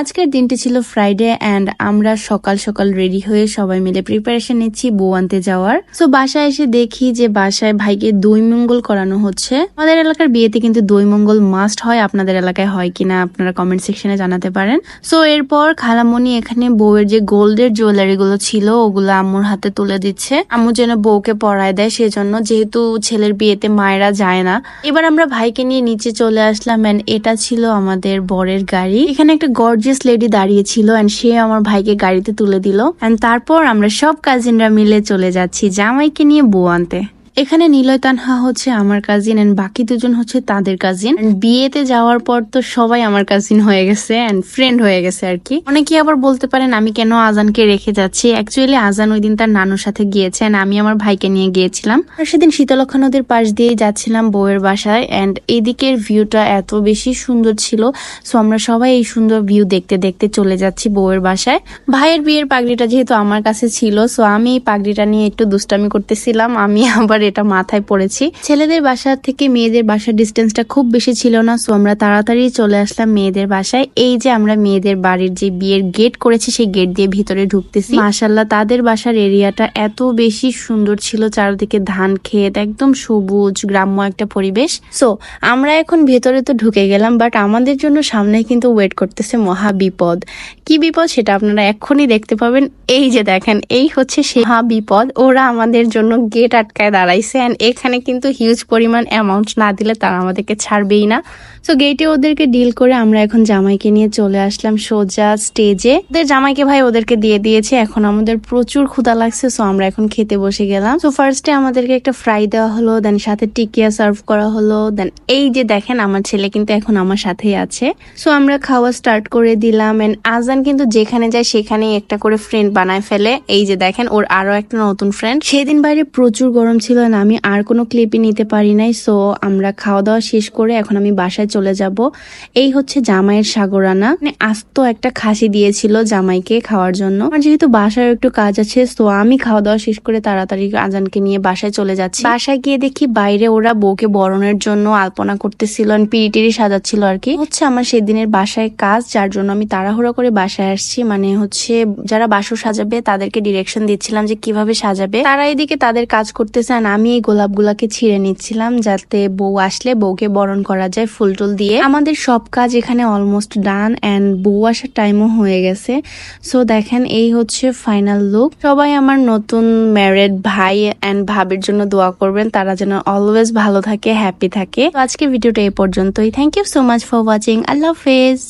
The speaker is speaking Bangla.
আজকের দিনটি ছিল ফ্রাইডে অ্যান্ড আমরা সকাল সকাল রেডি হয়ে সবাই মিলে প্রিপারেশন নিচ্ছি বউ আনতে যাওয়ার। সো বাসায় এসে দেখি যে বাসায় ভাইকে দই মঙ্গল করানো হচ্ছে। আমাদের এলাকার বিয়েতে কিন্তু দই মঙ্গল মাস্ট হয়। আপনাদের এলাকায় হয় কিনা আপনারা কমেন্ট সেকশনে জানাতে পারেন। সো এরপর খালামণি এখানে বউয়ের যে গোল্ডের জুয়েলারি গুলো ছিল, ওগুলো আম্মুর হাতে তুলে দিচ্ছে। আম্মু যেন বউকে পরায় দেয়, সেজন্য যেহেতু ছেলের বিয়েতে মায়েরা যায় না। এবার আমরা ভাইকে নিয়ে নিচে চলে আসলাম এটা ছিল আমাদের বরের গাড়ি। এখানে একটা গর্জিয়াস লেডি দাঁড়িয়ে ছিল এন্ড সে আমার ভাইকে গাড়িতে তুলে দিল অ্যান্ড তারপর আমরা সব কাজিনরা মিলে চলে যাচ্ছি জামাইকে নিয়ে বউ আনতে। এখানে নিলয় তানহা হচ্ছে আমার কাজিন এন্ড বাকি দুজন হচ্ছে তাদের কাজিন বিয়েতে যাওয়ার পর তো সবাই আমার কাজিন হয়ে গেছে এন্ড ফ্রেন্ড হয়ে গেছে আর কি। অনেকে আবার বলতে পারেন, আমি কেন আজানকে রেখে যাচ্ছি? অ্যাকচুয়ালি আজান ওই দিন তার নানুর সাথে গিয়েছে and আমি আমার ভাইকে নিয়ে গিয়েছিলাম। আর সেদিন শীতলক্ষা নদীর পাশ দিয়ে যাচ্ছিলাম বউয়ের বাসায় এন্ড এদিকের ভিউটা এত বেশি সুন্দর ছিল। সো আমরা সবাই এই সুন্দর ভিউ দেখতে দেখতে চলে যাচ্ছি বউয়ের বাসায়। ভাইয়ের বিয়ের পাগড়িটা যেহেতু আমার কাছে ছিল সো আমি এই পাগড়িটা নিয়ে একটু দুষ্টামি করতেছিলাম। আমি আবার এটা মাথায় পড়েছি। ছেলেদের বাসা থেকে মেয়েদের বাসার ডিস্টেন্সটা খুব বেশি ছিল না সো আমরা তাড়াতাড়ি চলে আসলাম মেয়েদের বাসায়। এই যে আমরা মেয়েদের বাড়ির যে বিয়ের গেট করেছি, সেই গেট দিয়ে ভিতরে ঢুকতেছি। মাশাল্লাহ তাদের বাসার এরিয়াটা এত বেশি সুন্দর ছিল, চারদিকে ধান ক্ষেত, একদম সবুজ, গ্রাম্য একটা পরিবেশ। সো আমরা এখন ভেতরে তো ঢুকে গেলাম বাট আমাদের জন্য সামনে কিন্তু ওয়েট করতেছে মহা বিপদ। কি বিপদ সেটা আপনারা এক্ষুনি দেখতে পাবেন। এই যে দেখেন, এই হচ্ছে সেই মহা বিপদ। ওরা আমাদের জন্য গেট আটকায় দাঁড়াইছে অ্যান্ড এখানে কিন্তু হিউজ পরিমাণ অ্যামাউন্ট না দিলে তারা আমাদেরকে ছাড়বেই না। সো গেটে ওদেরকে ডিল করে আমরা এখন জামাইকে নিয়ে চলে আসলাম সোজা স্টেজে ওদের জামাইকে ভাই ওদেরকে দিয়ে দিয়েছে, এখন আমাদের প্রচুর ক্ষুধা লাগছে সো আমরা এখন খেতে বসে গেলাম। সো ফার্স্টে আমাদেরকে একটা ফ্রাই দেওয়া হলো দেন সাথে টিকিয়া সার্ভ করা হলো দেন এই যে দেখেন আমার ছেলে কিন্তু এখন আমার সাথেই আছে। সো আমরা খাওয়া স্টার্ট করে দিলাম এন্ড আজান কিন্তু যেখানে যায় সেখানেই একটা করে ফ্রেন্ড বানায় ফেলে। এই যে দেখেন, ওর আরও একটা নতুন ফ্রেন্ড সেদিন বাইরে প্রচুর গরম ছিল না আমি আর কোনো ক্লিপই নিতে পারি নাই সো আমরা খাওয়া দাওয়া শেষ করে এখন আমি বাসায় চলে যাব। এই হচ্ছে জামাইয়ের সাগরানা। মানে আস্ত একটা খাসি দিয়েছিল জামাইকে খাওয়ার জন্য। আর যেহেতু বাসায় একটু কাজ আছে তো আমি খাওয়া দাওয়া শেষ করে তাড়াতাড়ি আজানকে নিয়ে বাসায় চলে যাচ্ছি। বাসায় গিয়ে দেখি বাইরে ওরা বউকে বরণের জন্য আলপনা করতেছিল and পিড়ি টিড়ি সাজাচ্ছিল আর কি। হচ্ছে আমার সেদিনের বাসায় কাজ, যার জন্য আমি তাড়াহুড়ো করে বাসায় আসছি। মানে হচ্ছে যারা বাসর সাজাবে তাদেরকে ডিরেকশন দিচ্ছিলাম যে কীভাবে সাজাবে। তারা এদিকে তাদের কাজ করতেছে আমি এই গোলাপগুলাকে ছিঁড়ে নিচ্ছিলাম যাতে বউ আসলে বউকে বরণ করা যায় ফুল টুল দিয়ে। আমাদের সব কাজ এখানে অলমোস্ট ডান অ্যান্ড বউ আসার টাইমও হয়ে গেছে। সো দেখেন, এই হচ্ছে ফাইনাল লুক সবাই আমার নতুন ম্যারেড ভাই অ্যান্ড ভাবির জন্য দোয়া করবেন। তারা যেন অলওয়েজ ভালো থাকে হ্যাপি থাকে। আজকে ভিডিওটা এই পর্যন্তই। Thank you so much for watching আল্লাহ হাফেজ।